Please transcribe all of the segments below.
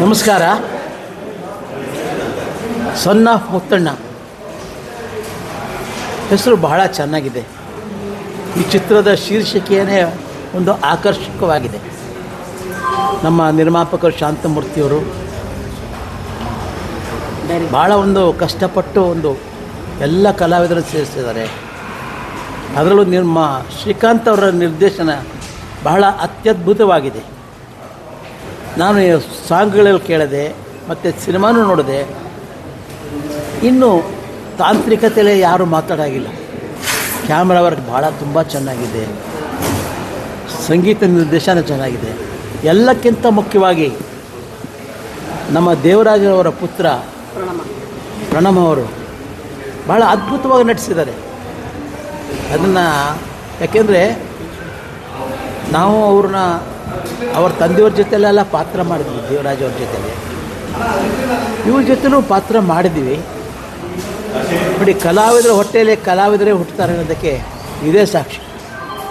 ನಮಸ್ಕಾರ. Son of Muthanna. ಹೆಸರು ಬಹಳ ಚೆನ್ನಾಗಿದೆ. ಈ ಚಿತ್ರದ ಶೀರ್ಷಿಕೆಯೇ ಒಂದು ಆಕರ್ಷಕವಾಗಿದೆ. ನಮ್ಮ ನಿರ್ಮಾಪಕರು ಶಾಂತಮೂರ್ತಿಯವರು ಭಾಳ ಒಂದು ಕಷ್ಟಪಟ್ಟು ಒಂದು ಎಲ್ಲ ಕಲಾವಿದರನ್ನು ಸೇರಿಸಿದ್ದಾರೆ. ಅದರಲ್ಲೂ ನಿಮ್ಮ ಶ್ರೀಕಾಂತ್ ಅವರ ನಿರ್ದೇಶನ ಬಹಳ ಅತ್ಯದ್ಭುತವಾಗಿದೆ. ನಾನು ಸಾಂಗ್ಗಳಲ್ಲಿ ಕೇಳಿದೆ, ಮತ್ತು ಸಿನಿಮಾನೂ ನೋಡಿದೆ, ಇನ್ನು ತಾಂತ್ರಿಕತೆಯಲ್ಲೇ ಯಾರೂ ಮಾತಾಡಾಗಿಲ್ಲ. ಕ್ಯಾಮ್ರಾ ವರ್ಕ್ ಭಾಳ ತುಂಬ ಚೆನ್ನಾಗಿದೆ. ಸಂಗೀತ ನಿರ್ದೇಶನ ಚೆನ್ನಾಗಿದೆ. ಎಲ್ಲಕ್ಕಿಂತ ಮುಖ್ಯವಾಗಿ ನಮ್ಮ ದೇವರಾಜರವರ ಪುತ್ರ ಪ್ರಣಮ್ ಅವರು ಭಾಳ ಅದ್ಭುತವಾಗಿ ನಟಿಸಿದ್ದಾರೆ. ಅದನ್ನು ಯಾಕೆಂದರೆ ನಾವು ಅವ್ರನ್ನ ಅವ್ರ ತಂದೆಯವ್ರ ಜೊತೆಲೆಲ್ಲ ಪಾತ್ರ ಮಾಡಿದ್ವಿ, ದೇವರಾಜ್ ಅವ್ರ ಜೊತೆಲಿ. ಇವ್ರ ಜೊತೆಲೂ ಪಾತ್ರ ಮಾಡಿದ್ವಿ. ನೋಡಿ, ಕಲಾವಿದರ ಹೊಟ್ಟೆಯಲ್ಲಿ ಕಲಾವಿದರೇ ಹುಟ್ಟುತ್ತಾರೆ ಅನ್ನೋದಕ್ಕೆ ಇದೇ ಸಾಕ್ಷಿ.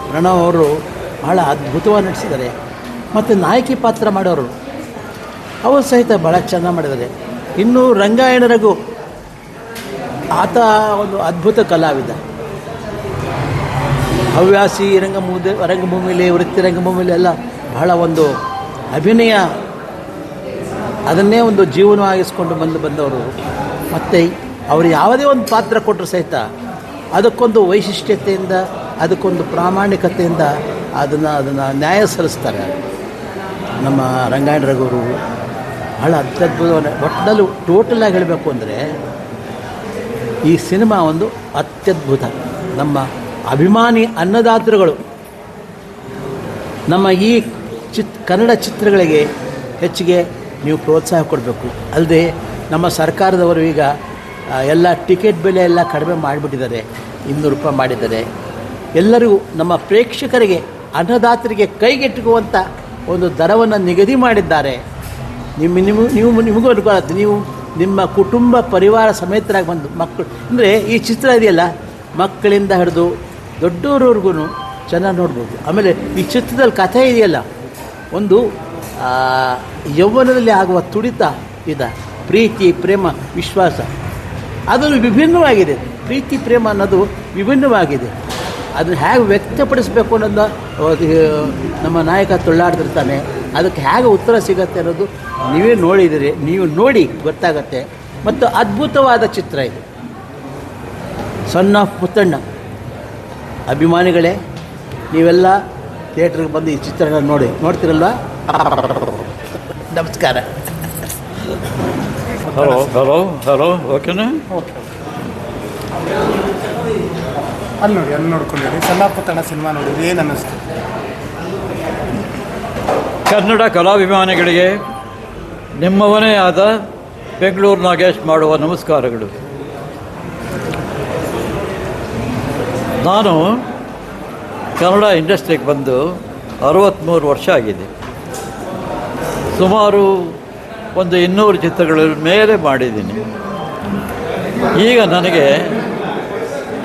ಪ್ರಣವ್ ಅವರು ಭಾಳ ಅದ್ಭುತವಾಗಿ ನಟಿಸಿದ್ದಾರೆ. ಮತ್ತು ನಾಯಕಿ ಪಾತ್ರ ಮಾಡೋರು, ಅವರು ಸಹಿತ ಭಾಳ ಚೆನ್ನಾಗಿ ಮಾಡಿದ್ದಾರೆ. ಇನ್ನು ರಂಗಾಯಣ ಆತ ಒಂದು ಅದ್ಭುತ ಕಲಾವಿದ. ಹವ್ಯಾಸಿ ರಂಗಭೂಮಿ ರಂಗಭೂಮಿಲಿ, ವೃತ್ತಿ ರಂಗಭೂಮಿಲಿ ಎಲ್ಲ ಬಹಳ ಒಂದು ಅಭಿನಯ, ಅದನ್ನೇ ಒಂದು ಜೀವನವಾಗಿಸ್ಕೊಂಡು ಬಂದು ಬಂದವರು. ಮತ್ತು ಅವರು ಯಾವುದೇ ಒಂದು ಪಾತ್ರ ಕೊಟ್ಟರು ಸಹಿತ ಅದಕ್ಕೊಂದು ವೈಶಿಷ್ಟ್ಯತೆಯಿಂದ, ಅದಕ್ಕೊಂದು ಪ್ರಾಮಾಣಿಕತೆಯಿಂದ ಅದನ್ನು ಅದನ್ನು ನ್ಯಾಯ ಸಲ್ಲಿಸ್ತಾರೆ. ನಮ್ಮ ರಂಗಾಯಣ ರಘುವರು ಬಹಳ ಅತ್ಯದ್ಭುತವಾದ ಒಟ್ಟಿನಲ್ಲಿ ಟೋಟಲಾಗಿ ಹೇಳಬೇಕು ಅಂದರೆ ಈ ಸಿನಿಮಾ ಒಂದು ಅತ್ಯದ್ಭುತ. ನಮ್ಮ ಅಭಿಮಾನಿ ಅನ್ನದಾತರುಗಳು ನಮ್ಮ ಈ ಚಿತ್, ಕನ್ನಡ ಚಿತ್ರಗಳಿಗೆ ಹೆಚ್ಚಿಗೆ ನೀವು ಪ್ರೋತ್ಸಾಹ ಕೊಡಬೇಕು. ಅಲ್ಲದೆ ನಮ್ಮ ಸರ್ಕಾರದವರು ಈಗ ಎಲ್ಲ ಟಿಕೆಟ್ ಬೆಲೆ ಎಲ್ಲ ಕಡಿಮೆ ಮಾಡಿಬಿಟ್ಟಿದ್ದಾರೆ. ಇನ್ನೂರು ರೂಪಾಯಿ ಮಾಡಿದ್ದಾರೆ. ಎಲ್ಲರಿಗೂ ನಮ್ಮ ಪ್ರೇಕ್ಷಕರಿಗೆ, ಅನ್ನದಾತರಿಗೆ ಕೈಗೆಟುಕುವಂಥ ಒಂದು ದರವನ್ನು ನಿಗದಿ ಮಾಡಿದ್ದಾರೆ. ನಿಮ್ಮ ನಿಮ್ಮ ನೀವು ನಿಮಗೂ ಅನುಕೂಲ ನೀವು ನಿಮ್ಮ ಕುಟುಂಬ ಪರಿವಾರ ಸಮೇತರಾಗಿ ಬಂದು ಮಕ್ಕಳು ಅಂದರೆ ಈ ಚಿತ್ರ ಇದೆಯಲ್ಲ, ಮಕ್ಕಳಿಂದ ಹಿಡಿದು ದೊಡ್ಡವರವ್ರಿಗೂ ಚೆನ್ನಾಗಿ ನೋಡ್ಬೋದು. ಆಮೇಲೆ ಈ ಚಿತ್ರದಲ್ಲಿ ಕಥೆ ಇದೆಯಲ್ಲ ಒಂದು ಯೌವನದಲ್ಲಿ ಆಗುವ ತುಡಿತ ಇದ. ಪ್ರೀತಿ, ಪ್ರೇಮ, ವಿಶ್ವಾಸ. ಅದನ್ನು ವಿಭಿನ್ನವಾಗಿದೆ. ಪ್ರೀತಿ, ಪ್ರೇಮ ಅನ್ನೋದು ವಿಭಿನ್ನವಾಗಿದೆ. ಅದನ್ನು ಹೇಗೆ ವ್ಯಕ್ತಪಡಿಸಬೇಕು ಅನ್ನೋದು ನಮ್ಮ ನಾಯಕ ತೊಳ್ಳಾಡ್ತಿರ್ತಾನೆ. ಅದಕ್ಕೆ ಹೇಗೆ ಉತ್ತರ ಸಿಗತ್ತೆ ಅನ್ನೋದು ನೀವೇ ನೋಡಿದಿರಿ. ನೀವು ನೋಡಿ ಗೊತ್ತಾಗತ್ತೆ. ಮತ್ತು ಅದ್ಭುತವಾದ ಚಿತ್ರ ಇದು. Son of Puttanna. ಅಭಿಮಾನಿಗಳೇ, ನೀವೆಲ್ಲ ಥಿಯೇಟ್ರಿಗೆ ಬಂದು ಈ ಚಿತ್ರಣ ನೋಡಿ. ನೋಡ್ತಿರಲ್ವಾ? ನಮಸ್ಕಾರ. ಹಲೋ ಹಲೋ ಹಲೋ ಓಕೆನಾ? ಅಲ್ಲಿ ನೋಡಿ ಅಲ್ಲಿ ನೋಡ್ಕೊಂಡಿರಿ. ಸಣ್ಣಪುತ್ತಣ್ಣ ಸಿನಿಮಾ ನೋಡಿರಿ ಏನು ಅನ್ನಿಸ್ತು? ಕನ್ನಡ ಕಲಾಭಿಮಾನಿಗಳಿಗೆ ನಿಮ್ಮವನೇ ಆದ ಬೆಂಗಳೂರು ನಾಗೇಶ್ ಮಾಡುವ ನಮಸ್ಕಾರಗಳು. ನಾನು ಕನ್ನಡ ಇಂಡಸ್ಟ್ರಿಗೆ ಬಂದು ಅರವತ್ತ್ಮೂರು ವರ್ಷ ಆಗಿದೆ. ಸುಮಾರು ಒಂದು ಇನ್ನೂರು ಚಿತ್ರಗಳ ಮೇಲೆ ಮಾಡಿದ್ದೀನಿ. ಈಗ ನನಗೆ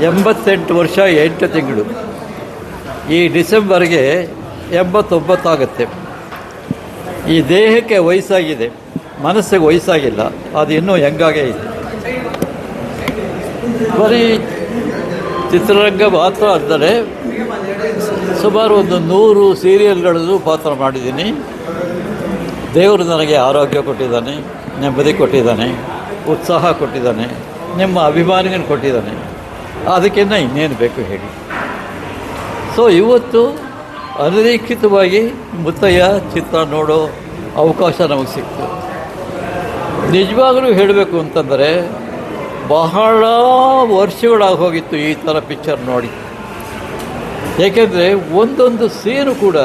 ಎಂಬತ್ತೆಂಟು ವರ್ಷ ಎಂಟು ತಿಂಗಳು. ಈ ಡಿಸೆಂಬರ್ಗೆ ಎಂಬತ್ತೊಂಬತ್ತಾಗುತ್ತೆ ಈ ದೇಹಕ್ಕೆ ವಯಸ್ಸಾಗಿದೆ. ಮನಸ್ಸಿಗೆ ವಯಸ್ಸಾಗಿಲ್ಲ. ಅದು ಇನ್ನೂ ಹೆಂಗಾಗೇ ಇದೆ. ಬರೀ ಚಿತ್ರರಂಗ ಮಾತ್ರ ಅಂದರೆ ಸುಮಾರು ಒಂದು ನೂರು ಸೀರಿಯಲ್ಗಳಲ್ಲೂ ಪಾತ್ರ ಮಾಡಿದ್ದೀನಿ. ದೇವರು ನನಗೆ ಆರೋಗ್ಯ ಕೊಟ್ಟಿದ್ದಾನೆ, ನೆಮ್ಮದಿ ಕೊಟ್ಟಿದ್ದಾನೆ, ಉತ್ಸಾಹ ಕೊಟ್ಟಿದ್ದಾನೆ, ನಿಮ್ಮ ಅಭಿಮಾನಿಗಳು ಕೊಟ್ಟಿದ್ದಾನೆ. ಅದಕ್ಕಿಂತ ಇನ್ನೇನು ಬೇಕು ಹೇಳಿ. ಸೊ ಇವತ್ತು ಅನಿರೀಕ್ಷಿತವಾಗಿ ಮುತ್ತಯ್ಯ ಚಿತ್ರ ನೋಡೋ ಅವಕಾಶ ನಮಗೆ ಸಿಕ್ತು. ನಿಜವಾಗಲೂ ಹೇಳಬೇಕು ಅಂತಂದರೆ, ಬಹಳ ವರ್ಷಗಳಾಗಿ ಹೋಗಿತ್ತು ಈ ಥರ ಪಿಕ್ಚರ್ ನೋಡಿ. ಏಕೆಂದರೆ ಒಂದೊಂದು ಸೀನು ಕೂಡ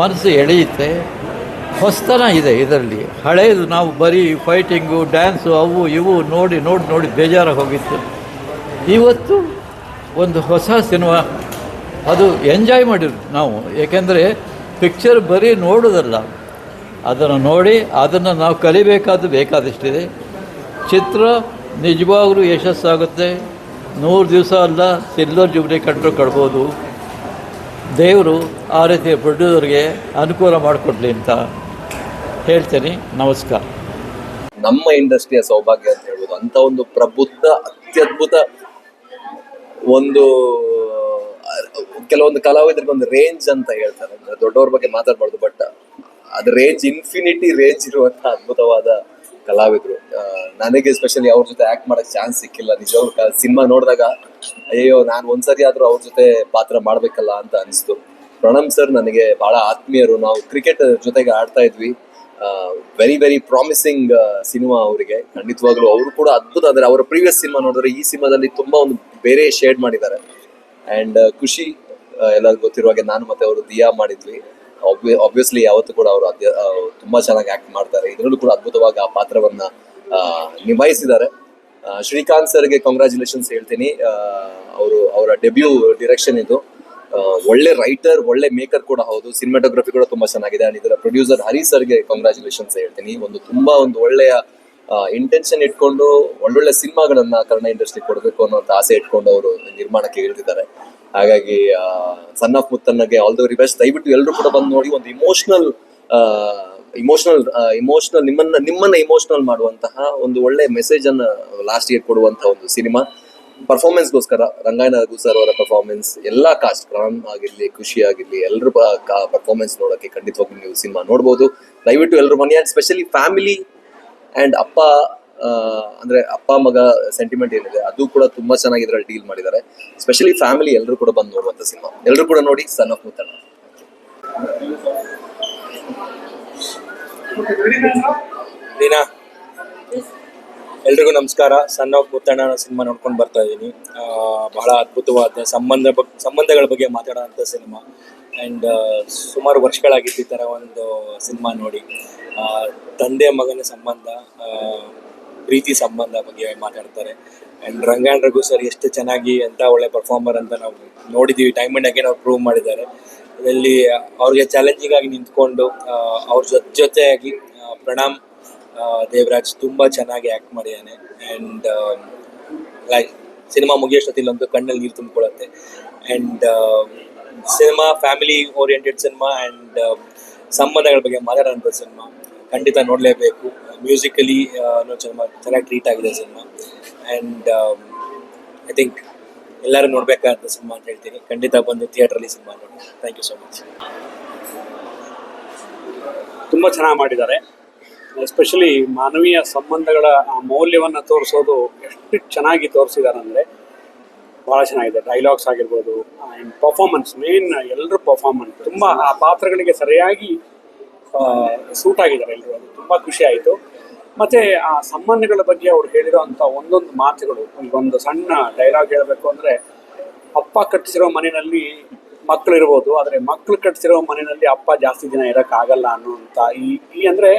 ಮನಸ್ಸು ಎಳೆಯುತ್ತೆ, ಹೊಸತನ ಇದೆ ಇದರಲ್ಲಿ. ಹಳೆಯದು ನಾವು ಬರೀ ಫೈಟಿಂಗು ಡ್ಯಾನ್ಸು ಅವು ಇವು ನೋಡಿ ನೋಡಿ ನೋಡಿ ಬೇಜಾರಾಗಿ ಹೋಗಿತ್ತು. ಇವತ್ತು ಒಂದು ಹೊಸ ಸಿನಿಮಾ, ಅದು ಎಂಜಾಯ್ ಮಾಡಿದ್ರು ನಾವು. ಏಕೆಂದರೆ ಪಿಕ್ಚರ್ ಬರೀ ನೋಡೋದಲ್ಲ, ಅದನ್ನು ನೋಡಿ, ಅದನ್ನು ನಾವು ಕಲಿಬೇಕಾದ್ದು ಬೇಕಾದಷ್ಟಿದೆ. ಚಿತ್ರ ನಿಜವಾಗ್ಲೂ ಯಶಸ್ಸಾಗುತ್ತೆ. ನೂರು ದಿವಸ ಅಲ್ಲ ಸಿಲ್ವರ್ ಜುಬ್ಲಿ ಕಂಡ್ರು ಕಡ್ಬೋದು ದೇವರು ಆ ರೀತಿಯ ಪ್ರೊಡ್ಯೂಸರ್ಗೆ ಅನುಕೂಲ ಮಾಡಿಕೊಡ್ಲಿ ಅಂತ ಹೇಳ್ತೇನೆ. ನಮಸ್ಕಾರ. ನಮ್ಮ ಇಂಡಸ್ಟ್ರಿಯ ಸೌಭಾಗ್ಯ ಅಂತ ಹೇಳ್ಬೋದು. ಅಂತ ಒಂದು ಪ್ರಬುದ್ಧ, ಅತ್ಯದ್ಭುತ ಒಂದು, ಕೆಲವೊಂದು ಕಲಾವಿದರಿಗೆ ಒಂದು ರೇಂಜ್ ಅಂತ ಹೇಳ್ತಾರೆ. ಅಂದ್ರೆ ದೊಡ್ಡವ್ರ ಬಗ್ಗೆ ಮಾತಾಡ್ಬಾರ್ದು ಬಟ್ ಅದು ರೇಂಜ್ ಇನ್ಫಿನಿಟಿ ರೇಂಜ್ ಇರುವಂತಹ ಅದ್ಭುತವಾದ ಕಲಾವಿದರು. ನನಗೆ ಸ್ಪೆಷಲಿ ಅವ್ರ ಜೊತೆ ಆಕ್ಟ್ ಮಾಡಕ್ ಚಾನ್ಸ್ ಸಿಕ್ಕಿಲ್ಲ. ನಿಜವಾಗ್ಲೂ ಸಿನಿಮಾ ನೋಡಿದಾಗ ಅಯ್ಯೋ ನಾನು ಒಂದ್ಸರಿ ಆದರೂ ಅವ್ರ ಜೊತೆ ಪಾತ್ರ ಮಾಡಬೇಕಲ್ಲ ಅಂತ ಅನಿಸ್ತು. ಪ್ರಣಮ್ ಸರ್ ನನಗೆ ಬಹಳ ಆತ್ಮೀಯರು. ನಾವು ಕ್ರಿಕೆಟ್ ಜೊತೆಗೆ ಆಡ್ತಾ ಇದ್ವಿ. ವೆರಿ ವೆರಿ ಪ್ರಾಮಿಸಿಂಗ್ ಸಿನಿಮಾ ಅವರಿಗೆ. ಖಂಡಿತವಾಗ್ಲೂ ಅವರು ಕೂಡ ಅದ್ಭುತ. ಅಂದ್ರೆ ಅವರ ಪ್ರೀವಿಯಸ್ ಸಿನಿಮಾ ನೋಡಿದ್ರೆ ಈ ಸಿನಿಮಾದಲ್ಲಿ ತುಂಬಾ ಒಂದು ಬೇರೆ ಶೇಡ್ ಮಾಡಿದ್ದಾರೆ. ಅಂಡ್ ಖುಷಿ ಎಲ್ಲರಿಗೂ ಗೊತ್ತಿರುವ ಹಾಗೆ ನಾನು ಮತ್ತೆ ಅವರು ದಿಯಾ ಮಾಡಿದ್ವಿ. ಆಬ್ವಿಯಸ್ಲಿ ಯಾವತ್ತು ಕೂಡ ಅವರು ತುಂಬಾ ಚೆನ್ನಾಗಿ ಆಕ್ಟ್ ಮಾಡ್ತಾರೆ. ಇದರಲ್ಲೂ ಕೂಡ ಅದ್ಭುತವಾಗಿ ಆ ಪಾತ್ರವನ್ನ ನಿಭಾಯಿಸಿದ್ದಾರೆ. ಶ್ರೀಕಾಂತ್ ಸರ್ಗೆ ಕಂಗ್ರ್ಯಾಚುಲೇಷನ್ಸ್ ಹೇಳ್ತೀನಿ. ಅವರು, ಅವರ ಡೆಬ್ಯೂ ಡಿರೆಕ್ಷನ್ ಇದು. ಒಳ್ಳೆ ರೈಟರ್ ಒಳ್ಳೆ ಮೇಕರ್ ಕೂಡ ಹೌದು. ಸಿನಿಮಾಟೋಗ್ರಫಿ ಕೂಡ ತುಂಬಾ ಚೆನ್ನಾಗಿದೆ. ಅಂಡ್ ಇದರ ಪ್ರೊಡ್ಯೂಸರ್ ಹರಿ ಸರ್ಗೆ ಕಂಗ್ರ್ಯಾಚುಲೇಷನ್ಸ್ ಹೇಳ್ತೀನಿ. ಒಂದು ತುಂಬಾ ಒಂದು ಒಳ್ಳೆಯ ಇಂಟೆನ್ಷನ್ ಇಟ್ಕೊಂಡು ಒಳ್ಳೊಳ್ಳೆ ಸಿನಿಮಾಗಳನ್ನ ಕನ್ನಡ ಇಂಡಸ್ಟ್ರಿ ಕೊಡಬೇಕು ಅನ್ನೋ ಆಸೆ ಇಟ್ಕೊಂಡು ಅವರು ನಿರ್ಮಾಣಕ್ಕೆ ಇಳಿದಿದ್ದಾರೆ. ಹಾಗಾಗಿ ಸನ್ ಆಫ್ ಮುತ್ತನ್ನಗೆ ಆಲ್ ದ ವೆರಿ ಬೆಸ್ಟ್ ದಯವಿಟ್ಟು ಎಲ್ಲರೂ ಕೂಡ ಬಂದು ನೋಡಿ ಒಂದು ಇಮೋಷನಲ್ ಇಮೋಷನಲ್ ಇಮೋಷನಲ್ ನಿಮ್ಮನ್ನ ನಿಮ್ಮನ್ನ ಇಮೋಷನಲ್ ಮಾಡುವಂತಹ ಒಂದು ಒಳ್ಳೆ ಮೆಸೇಜ್ ಅನ್ನ ಲಾಸ್ಟ್ ಇಯರ್ ಕೊಡುವಂತಹ ಒಂದು ಸಿನಿಮಾ ಪರ್ಫಾರ್ಮೆನ್ಸ್ಗೋಸ್ಕರ ರಂಗಾಯಣ ರಘು ಸರ್ ಅವರ ಪರ್ಫಾರ್ಮೆನ್ಸ್ ಎಲ್ಲಾ ಕಾಸ್ಟ್ ಪ್ರಾಣ್ ಆಗಿರ್ಲಿ, ಖುಷಿ ಆಗಿರ್ಲಿ ಎಲ್ಲರೂ ಪರ್ಫಾರ್ಮೆನ್ಸ್ ನೋಡೋಕೆ ಖಂಡಿತವಾಗ್ಲೂ ನೀವು ಸಿನಿಮಾ ನೋಡ್ಬೋದು. ದಯವಿಟ್ಟು ಎಲ್ಲರೂ ಬನ್ನಿ ಆ್ಯಂಡ್ ಸ್ಪೆಷಲಿ ಫ್ಯಾಮಿಲಿ ಅಂಡ್ ಅಪ್ಪ ಅಂದ್ರೆ ಅಪ್ಪ, ಮಗ ಸೆಂಟಿಮೆಂಟ್ ಏನಿದೆ, ಅದು ಕೂಡ ತುಂಬಾ ಚೆನ್ನಾಗಿ ಇದ್ರಲ್ಲಿ ಡೀಲ್ ಮಾಡಿದ್ದಾರೆ. ಸ್ಪೆಷಲಿ ಫ್ಯಾಮಿಲಿ ಎಲ್ಲರೂ ಕೂಡ ಬಂದು ನೋಡುವಂತ ಸಿನಿಮಾ ಎಲ್ಲರೂ ಕೂಡ ನೋಡಿ ಸನ್ ಆಫ್ ಮುತ್ತಣ್ಣ ಎಲ್ರಿಗೂ ನಮಸ್ಕಾರ. ಸಣ್ಣ ಮುತ್ತಣ್ಣ ಸಿನಿಮಾ ನೋಡ್ಕೊಂಡು ಬರ್ತಾ ಇದ್ದೀನಿ. ಬಹಳ ಅದ್ಭುತವಾದ ಸಂಬಂಧ ಸಂಬಂಧಗಳ ಬಗ್ಗೆ ಮಾತಾಡೋಂಥ ಸಿನಿಮಾ ಆ್ಯಂಡ್ ಸುಮಾರು ವರ್ಷಗಳಾಗಿದ್ದ ಈ ಥರ ಒಂದು ಸಿನಿಮಾ ನೋಡಿ. ತಂದೆ ಮಗನ ಸಂಬಂಧ ಪ್ರೀತಿ ಸಂಬಂಧ ಬಗ್ಗೆ ಮಾತಾಡ್ತಾರೆ. ಆ್ಯಂಡ್ ರಂಗಾಯಣ ರಘು ಸರ್ ಎಷ್ಟು ಚೆನ್ನಾಗಿ ಅಂತ ಒಳ್ಳೆ ಪರ್ಫಾರ್ಮರ್ ಅಂತ ನಾವು ನೋಡಿದ್ದೀವಿ ಟೈಮ್ ಅಂಡ್ ಅಗೇನ್ ಅವ್ರು ಪ್ರೂವ್ ಮಾಡಿದ್ದಾರೆ. ಅದರಲ್ಲಿ ಅವ್ರಿಗೆ ಚಾಲೆಂಜಿಂಗ್ ಆಗಿ ನಿಂತ್ಕೊಂಡು ಅವ್ರ ಜೊತೆ, ಜೊತೆಯಾಗಿ ಪ್ರಣಾಮ್ ದೇವರಾಜ್ ತುಂಬ ಚೆನ್ನಾಗಿ ಆ್ಯಕ್ಟ್ ಮಾಡಿದ್ದಾನೆ. ಆ್ಯಂಡ್ ಲೈಕ್ ಸಿನಿಮಾ ಮುಗಿಯೋಷ್ಟೊತ್ತಿಲ್ಲೊಂದು ಕಣ್ಣಲ್ಲಿ ನೀರು ತುಂಬಿಕೊಳ್ಳುತ್ತೆ. And cinema family oriented cinema and ಸಂಬಂಧಗಳ ಬಗ್ಗೆ ಮಾತಾಡೋಂಥ ಸಿನಿಮಾ ಖಂಡಿತ ನೋಡಲೇಬೇಕು. ಮ್ಯೂಸಿಕಲಿ ಸಿನಿಮಾ ಚೆನ್ನಾಗಿ ಟ್ರೀಟ್ ಆಗಿದೆ ಸಿನಿಮಾ. ಆ್ಯಂಡ್ ಐ ಥಿಂಕ್ ಎಲ್ಲರೂ ನೋಡಬೇಕಾದ ಸಿನಿಮಾ ಅಂತ ಹೇಳ್ತೀನಿ. ಖಂಡಿತ ಬಂದು ಥಿಯೇಟ್ರಲ್ಲಿ ಸಿನಿಮಾ ನೋಡಿ. ಥ್ಯಾಂಕ್ ಯು ಸೊ ಮಚ್ ತುಂಬ ಚೆನ್ನಾಗಿ ಮಾಡಿದ್ದಾರೆ. ಎಸ್ಪೆಷಲಿ ಮಾನವೀಯ ಸಂಬಂಧಗಳ ಆ ಮೌಲ್ಯವನ್ನು ತೋರಿಸೋದು ಎಷ್ಟು ಚೆನ್ನಾಗಿ ತೋರಿಸಿದ್ದಾರೆ ಅಂದರೆ ಭಾಳ ಚೆನ್ನಾಗಿದೆ. ಡೈಲಾಗ್ಸ್ ಆಗಿರ್ಬೋದು ಆ್ಯಂಡ್ ಪರ್ಫಾರ್ಮೆನ್ಸ್ ಮೇನ್ ಎಲ್ಲರೂ ಪರ್ಫಾರ್ಮೆನ್ಸ್ ತುಂಬ ಆ ಪಾತ್ರಗಳಿಗೆ ಸರಿಯಾಗಿ ಸೂಟ್ ಆಗಿದ್ದಾರೆ ಎಲ್ಲರೂ ತುಂಬ ಖುಷಿ ಆಯಿತು. ಮತ್ತು ಆ ಸಂಬಂಧಗಳ ಬಗ್ಗೆ ಅವ್ರು ಹೇಳಿರೋಂಥ ಒಂದೊಂದು ಮಾತುಗಳು ಒಂದು ಸಣ್ಣ ಡೈಲಾಗ್ ಹೇಳಬೇಕು ಅಂದ್ರೆ, ಅಪ್ಪ ಕಟ್ಟಿಸಿರೋ ಮನೆಯಲ್ಲಿ ಮಕ್ಕಳು ಇರ್ಬೋದು, ಆದರೆ ಮಕ್ಕಳು ಕಟ್ಟಿಸಿರೋ ಮನೆಯಲ್ಲಿ ಅಪ್ಪ ಜಾಸ್ತಿ ದಿನ ಇರೋಕ್ಕಾಗಲ್ಲ ಅನ್ನುವಂತ ಈ ಈ ಅಂದರೆ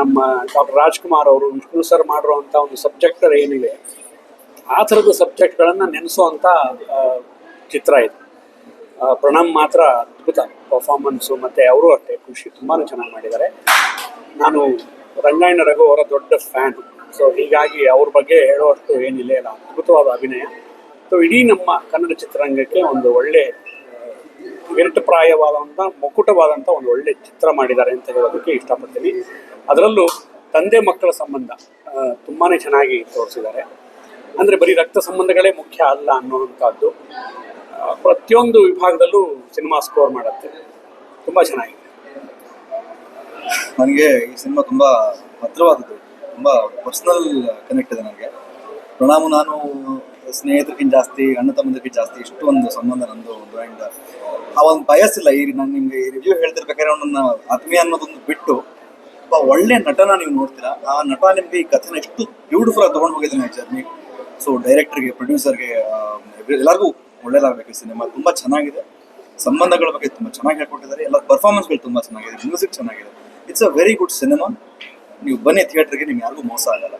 ನಮ್ಮ ಡಾಕ್ಟರ್ ರಾಜ್ಕುಮಾರ್ ಅವರು ವಿಷ್ಣು ಸರ್ ಮಾಡಿರುವಂತ ಒಂದು ಸಬ್ಜೆಕ್ಟ್ ಏನಿದೆ, ಆ ಥರದ ಸಬ್ಜೆಕ್ಟ್ಗಳನ್ನು ನೆನೆಸೋವಂಥ ಚಿತ್ರ ಇದೆ. ಪ್ರಣಮ್ ಮಾತ್ರ ಅದ್ಭುತ ಪರ್ಫಾರ್ಮೆನ್ಸು ಮತ್ತು ಅವರು ಅಷ್ಟೇ, ಖುಷಿ ತುಂಬಾ ಚೆನ್ನಾಗಿ ಮಾಡಿದ್ದಾರೆ. ನಾನು ರಂಗಾಯಣ ರಘು ಅವರ ದೊಡ್ಡ ಫ್ಯಾನ್. ಸೊ ಹೀಗಾಗಿ ಅವ್ರ ಬಗ್ಗೆ ಹೇಳುವಷ್ಟು ಏನಿಲ್ಲ ಇಲ್ಲ ಅದ್ಭುತವಾದ ಅಭಿನಯ. ಸೊ ಇಡೀ ನಮ್ಮ ಕನ್ನಡ ಚಿತ್ರರಂಗಕ್ಕೆ ಒಂದು ಒಳ್ಳೆ ವಿರಟಪ್ರಾಯವಾದಂಥ ಮುಕುಟವಾದಂಥ ಒಂದು ಒಳ್ಳೆ ಚಿತ್ರ ಮಾಡಿದ್ದಾರೆ ಅಂತ ಹೇಳೋದಕ್ಕೆ ಇಷ್ಟಪಡ್ತೀನಿ. ಅದರಲ್ಲೂ ತಂದೆ ಮಕ್ಕಳ ಸಂಬಂಧ ತುಂಬಾ ಚೆನ್ನಾಗಿ ತೋರಿಸಿದ್ದಾರೆ. ಅಂದರೆ ಬರೀ ರಕ್ತ ಸಂಬಂಧಗಳೇ ಮುಖ್ಯ ಅಲ್ಲ ಅನ್ನೋವಂಥದ್ದು. ಪ್ರತಿಯೊಂದು ವಿಭಾಗದಲ್ಲೂ ಸಿನಿಮಾ ಸ್ಕೋರ್ ಮಾಡುತ್ತೆ. ತುಂಬ ಚೆನ್ನಾಗಿದೆ. ನನಗೆ ಈ ಸಿನಿಮಾ ತುಂಬ ಹತ್ರವಾದದ್ದು ತುಂಬ ಪರ್ಸ್ನಲ್ ಕನೆಕ್ಟ್ ಇದೆ ನನಗೆ. ಪ್ರಣಾಮು ನಾನು ಸ್ನೇಹಿತರಿಗಿಂತ ಜಾಸ್ತಿ, ಅಣ್ಣ ತಮ್ಮದಕ್ಕಿಂತ ಜಾಸ್ತಿ ಇಷ್ಟೊಂದು ಸಂಬಂಧ ನಂದು ಒಂದು ಆ್ಯಂಡ್ ಆ ಒಂದು ಬಯಸಿಲ್ಲ ಈ ನಾನು ನಿಮಗೆ ಈ ರಿವ್ಯೂ ಹೇಳ್ತಿರ್ಬೇಕಾದ್ರೆ ಅವನನ್ನ ಆತ್ಮೀಯ ಅನ್ನೋದೊಂದು ಬಿಟ್ಟು ಒಬ್ಬ ಒಳ್ಳೆ ನಟನ ನೀವು ನೋಡ್ತೀರಾ? ಆ ನಟ ನಿಮಗೆ ಈ ಕಥೆನ ಎಷ್ಟು ಬ್ಯೂಟಿಫುಲ್ ಆಗಿ ತೊಗೊಂಡು ಹೋಗಿದ್ದಾನೆ ಜರ್ನಿ ಸೊ ಡೈರೆಕ್ಟರ್ಗೆ ಪ್ರೊಡ್ಯೂಸರ್ಗೆ ಎಲ್ಲರಿಗೂ ಒಳ್ಳೇದಾಗಬೇಕು ಈ ಸಿನಿಮಾ. ತುಂಬ ಚೆನ್ನಾಗಿದೆ. ಸಂಬಂಧಗಳ ಬಗ್ಗೆ ತುಂಬ ಚೆನ್ನಾಗಿ ಹೇಳ್ಕೊಟ್ಟಿದ್ದಾರೆ. ಎಲ್ಲ ಪರ್ಫಾರ್ಮೆನ್ಸ್ಗಳು ತುಂಬ ಚೆನ್ನಾಗಿದೆ. ಮ್ಯೂಸಿಕ್ ಚೆನ್ನಾಗಿದೆ. It's a very good cinema ನೀವು ಬನ್ನಿ ಥಿಯೇಟರ್ಗೆ ನಿಮ್ಗೆ ಯಾರಿಗೂ ಮೋಸ ಆಗಲ್ಲ.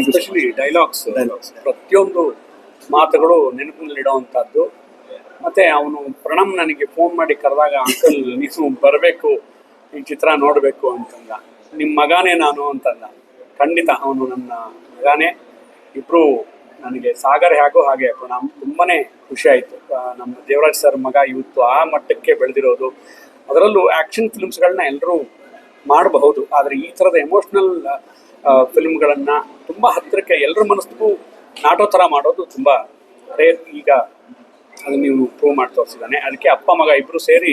ಎಸ್ಪೆಷಲಿ ಡೈಲಾಗ್ಸ್ ಡೈಲಾಗ್ಸ್ ಪ್ರತಿಯೊಂದು ಮಾತುಗಳು ನೆನಪಿನಲ್ಲಿಡುವಂಥದ್ದು ಮತ್ತೆ ಅವನು ಪ್ರಣಮ್ ನನಗೆ ಫೋನ್ ಮಾಡಿ ಕರೆದಾಗ ಅಂಕಲ್ ನೀವು ಬರಬೇಕು ಈ ಚಿತ್ರ ನೋಡಬೇಕು ಅಂತಂದ. ನಿಮ್ಮ ಮಗನೇ ನಾನು ಅಂತಂದ. ಖಂಡಿತ ಅವನು ನನ್ನ ಮಗಾನೇ. ಇಬ್ಬರು ನನಗೆ ಸಾಗರ ಹೇಗೋ ಹಾಗೆ ಪ್ರಣಮ್ ತುಂಬಾನೇ ಖುಷಿ ಆಯಿತು. ನಮ್ಮ ದೇವರಾಜ್ ಸರ್ ಮಗ ಇವತ್ತು ಆ ಮಟ್ಟಕ್ಕೆ ಬೆಳೆದಿರೋದು. ಅದರಲ್ಲೂ ಆ್ಯಕ್ಷನ್ ಫಿಲ್ಮ್ಸ್ಗಳನ್ನ ಎಲ್ಲರೂ ಮಾಡಬಹುದು ಆದರೆ ಈ ಥರದ ಎಮೋಷ್ನಲ್ ಫಿಲ್ಮ್ಗಳನ್ನು ತುಂಬ ಹತ್ತಿರಕ್ಕೆ ಎಲ್ಲರ ಮನಸ್ಸಿಗೂ ನಾಟೋ ಥರ ಮಾಡೋದು ತುಂಬ ರೇರ್ ಈಗ ಅದನ್ನು ನೀವು ಪ್ರೂವ್ ಮಾಡಿ ತೋರಿಸಿದ್ದಾನೆ. ಅದಕ್ಕೆ ಅಪ್ಪ ಮಗ ಇಬ್ಬರು ಸೇರಿ